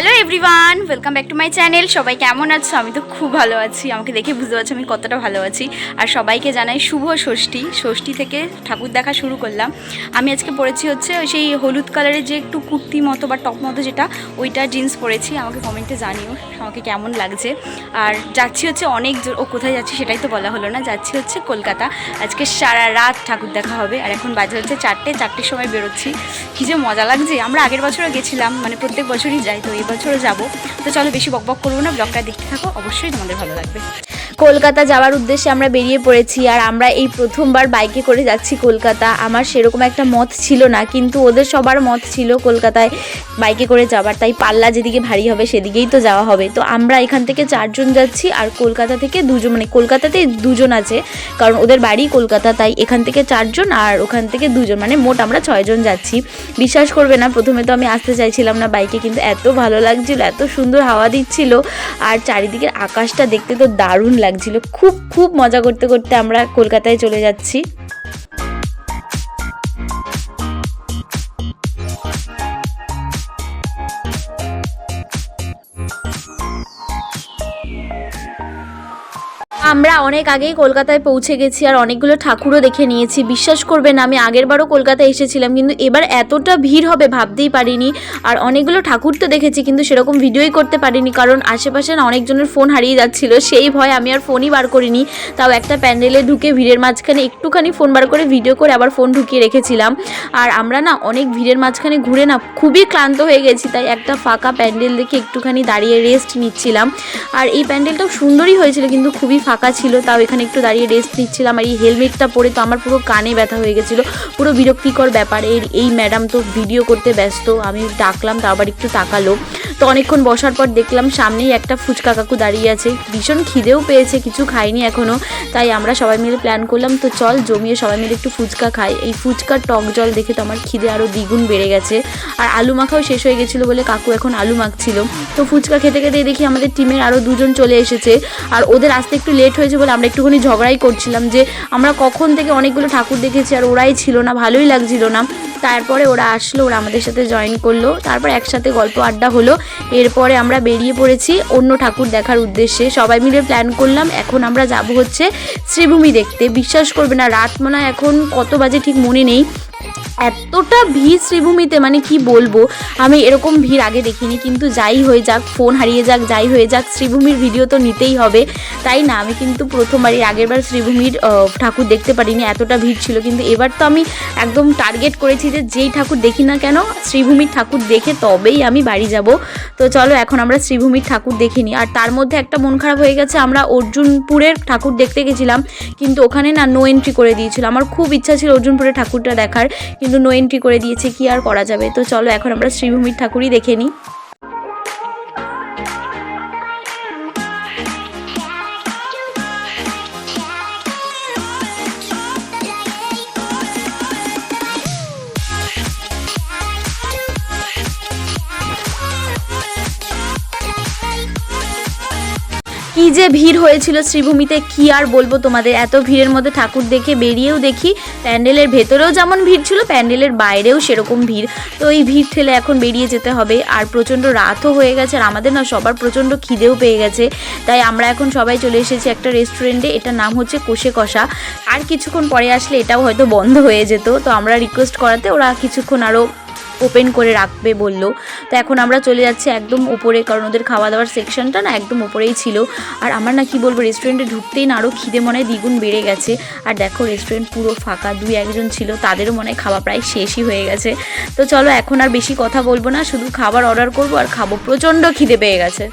Hello everyone, welcome back to my channel. সবাই কেমন আছো? আমি তো খুব ভালো আছি। আমাকে দেখে বুঝতে পারছ আমি কতটা ভালো আছি। আর সবাইকে জানাই শুভ ষষ্ঠী। ষষ্ঠী থেকে ঠাকুর দেখা শুরু করলাম। আমি আজকে পরেছি হচ্ছে ওই সেই হলুদ কালারের যে একটু কুর্তি মতো বা টপ মতো যেটা, ওইটা জিন্স পরেছি। আমাকে কমেন্টে জানিও আমাকে কেমন লাগছে। আর যাচ্ছি হচ্ছে অনেক ও কোথায় যাচ্ছি সেটাই তো বলা হলো না। যাচ্ছি হচ্ছে কলকাতা। আজকে সারা রাত ঠাকুর দেখা হবে। আর এখন বাজে হচ্ছে চারটে। চারটের সময় বেরোচ্ছি। কী যে মজা লাগছে। আমরা আগের বছরও গেছিলাম। মানে প্রত্যেক বছরই যাই, তো এই বছরও যাব। তো চলো বেশি বকবক করব না, ব্লগটা দেখতে থাকো, অবশ্যই তোমাদের ভালো লাগবে। কলকাতা যাওয়ার উদ্দেশ্যে আমরা বেরিয়ে পড়েছি আর আমরা এই প্রথমবার বাইকে করে যাচ্ছি কলকাতা। আমার সেরকম একটা মত ছিল না, কিন্তু ওদের সবার মত ছিল কলকাতায় বাইকে করে যাবার। তাই পাল্লা যেদিকে ভারী হবে সেদিকেই তো যাওয়া হবে। তো আমরা এখান থেকে চারজন যাচ্ছি আর কলকাতা থেকে দুজন মানে কলকাতাতে দুজন আছে, কারণ ওদের বাড়ি কলকাতা। তাই এখান থেকে চারজন আর ওখান থেকে দুজন মানে মোট আমরা ছয়জন যাচ্ছি। বিশ্বাস করবে না, প্রথমে তো আমি আসতে চাইছিলাম না বাইকে কিন্তু এত ভালো লাগছিল, এত সুন্দর হাওয়া দিচ্ছিল। আর চারিদিকের আকাশটা দেখতে তো দারুণ লাগছিল। খুব খুব মজা করতে করতে আমরা কলকাতায় চলে যাচ্ছি। আমরা অনেক আগেই কলকাতায় পৌঁছে গেছি আর অনেকগুলো ঠাকুরও দেখে নিয়েছি। বিশ্বাস করবেন আমি আগের বারও কলকাতায় এসেছিলাম, কিন্তু এবার এতটা ভিড় হবে ভাবতেই পারিনি। আর অনেকগুলো ঠাকুর তো দেখেছি, কিন্তু সেরকম ভিডিওই করতে পারিনি, কারণ আশেপাশে না অনেকজনের ফোন হারিয়ে যাচ্ছিল, সেই ভয় আমি আর ফোনই বার করিনি। তাও একটা প্যান্ডেলে ঢুকে ভিড়ের মাঝখানে একটুখানি ফোন বার করে ভিডিও করে আবার ফোন ঢুকিয়ে রেখেছিলাম। আর আমরা না অনেক ভিড়ের মাঝখানে ঘুরে না খুবই ক্লান্ত হয়ে গেছি, তাই একটা ফাঁকা প্যান্ডেল দেখে একটুখানি দাঁড়িয়ে রেস্ট নিচ্ছিলাম। আর এই প্যান্ডেলটাও সুন্দরই হয়েছিল, কিন্তু খুবই ফাঁকা ছিল, তাও এখানে একটু দাঁড়িয়ে রেস্ট নিচ্ছিলাম আর এই হেলমেটটা পরে তো আমার পুরো কানে ব্যথা হয়ে গেছিল। পুরো বিরক্তিকর ব্যাপার। এর, এই ম্যাডাম তো ভিডিও করতে ব্যস্ত, আমি ডাকলাম তা আবার একটু তাকালো। তো অনেকক্ষণ বসার পর দেখলাম সামনেই একটা ফুচকা কাকু দাঁড়িয়ে আছে। ভীষণ খিদেও পেয়েছে, কিছু খাইনি এখনও তাই আমরা সবাই মিলে প্ল্যান করলাম, তো চল জমিয়ে সবাই মিলে একটু ফুচকা খাই। এই ফুচকার টক জল দেখে তো আমার খিদে আরও দ্বিগুণ বেড়ে গেছে। আর আলু মাখাও শেষ হয়ে গেছিল বলে কাকু এখন আলু মাখছিল। তো ফুচকা খেতে খেতে দেখি আমাদের টিমের আরও দুজন চলে এসেছে। আর ওদের আসতে একটু লেট হয়েছে বলে আমরা একটুখানি ঝগড়াই করছিলাম যে আমরা কখন থেকে অনেকগুলো ঠাকুর দেখেছি আর ওরাই ছিল না, ভালোই লাগছিল না। তারপরে ওরা আসলো, ওরা আমাদের সাথে জয়েন করল। তারপর একসাথে গল্প আড্ডা হলো। এরপরে আমরা বেরিয়ে পড়েছি অন্য ঠাকুর দেখার উদ্দেশ্যে। সবাই মিলে প্ল্যান করলাম, এখন আমরা যাব হচ্ছে শ্রীভূমি দেখতে। বিশ্বাস করবে না, রাত মনে এখন কত বাজে ঠিক মনে নেই। এতটা ভিড় শ্রীভূমিতে মানে কি বলব? আমি এরকম ভিড় আগে দেখিনি, কিন্তু যাই হয়ে যাক ফোন হারিয়ে যাক, যাই হয়ে যাক, শ্রীভূমির ভিডিও তো নিতেই হবে। তাই না? আমি কিন্তু প্রথমবারই আগেরবার শ্রীভূমির ঠাকুর দেখতে পারিনি, এতটা ভিড় ছিল। কিন্তু এবার তো আমি একদম টার্গেট করেছি যে যেই ঠাকুর দেখি না কেন, শ্রীভূমির ঠাকুর দেখে তবেই আমি বাড়ি যাব। তো চলো, এখন আমরা শ্রীভূমির ঠাকুর দেখিনি আর তার মধ্যে একটা মন খারাপ হয়ে গেছে, আমরা অর্জুনপুরের ঠাকুর দেখতে গেছিলাম, কিন্তু ওখানে না নো এন্ট্রি করে দিয়েছিল। আমার খুব ইচ্ছা ছিল অর্জুনপুরের ঠাকুরটা দেখার কিন্তু নো এন্ট্রি করে দিয়েছে, কি আর করা যাবে? তো চলো, এখন আমরা শ্রীভূমির ঠাকুরই দেখে নিই। কি যে ভিড় হয়েছিল শ্রীভূমিতে, কি আর বলব তোমাদের? এত ভিড়ের মধ্যে ঠাকুর দেখে বেরিয়েও দেখি, প্যান্ডেলের ভেতরেও যেমন ভিড় ছিল, প্যান্ডেলের বাইরেও সেরকম ভিড়। তো এই ভিড় ঠেলে এখন বেরিয়ে যেতে হবে। আর প্রচণ্ড রাতও হয়ে গেছে, আর আমাদের না সবার প্রচণ্ড খিদেও পেয়ে গেছে। তাই আমরা এখন সবাই চলে এসেছি একটা রেস্টুরেন্টে, এটার নাম হচ্ছে কোষে কষা। আর কিছুক্ষণ পরে আসলে এটাও হয়তো বন্ধ হয়ে যেত। তো আমরা রিকোয়েস্ট করাতে ওরা কিছুক্ষণ আরও ওপেন করে রাখবে বলল। তো এখন আমরা চলে যাচ্ছি একদম উপরে, কারণ ওদের খাওয়া দাওয়ার সেকশনটা না একদম উপরেই ছিল। আর আমার না কি বলব রেস্টুরেন্টে ঢুকতেই না আরও খিদে মনে হয়, দ্বিগুণ বেড়ে গেছে। আর দেখো রেস্টুরেন্ট পুরো ফাঁকা, দুই একজন ছিল, তাদেরও মনে হয় খাওয়া প্রায় শেষই হয়ে গেছে। তো চলো এখন আর বেশি কথা বলব না, শুধু খাবার অর্ডার করব আর খাব। প্রচণ্ড খিদে পেয়ে গেছে।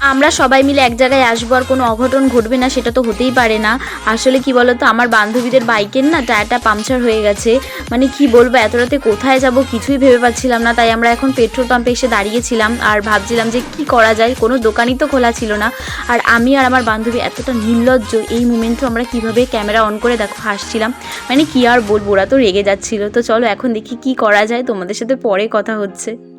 আমরা সবাই মিলে এক জায়গায় আসব আর কোনো অঘটন ঘটবে না, সেটা তো হতেই পারে না। আসলে কি বলতো, আমার বান্ধবীদের বাইকের না টায়ারটা পাংচার হয়ে গেছে। মানে কি বলব, এত রাতে কোথায় যাব কিছুই ভেবে পাচ্ছিলাম না, তাই আমরা এখন পেট্রোল পাম্পে এসে দাঁড়িয়েছিলাম আর ভাবছিলাম যে কি করা যায়, কোনো দোকানই তো খোলা ছিল না। আর আমি আর আমার বান্ধবী এতটা নির্লজ্জ, এই মুমেন্টও আমরা কীভাবে ক্যামেরা অন করে দেখো, হাসছিলাম। মানে কি আর বলব, ওরা তো রেগে যাচ্ছিল। তো চলো এখন দেখি কি করা যায়, তোমাদের সাথে পরে কথা হচ্ছে।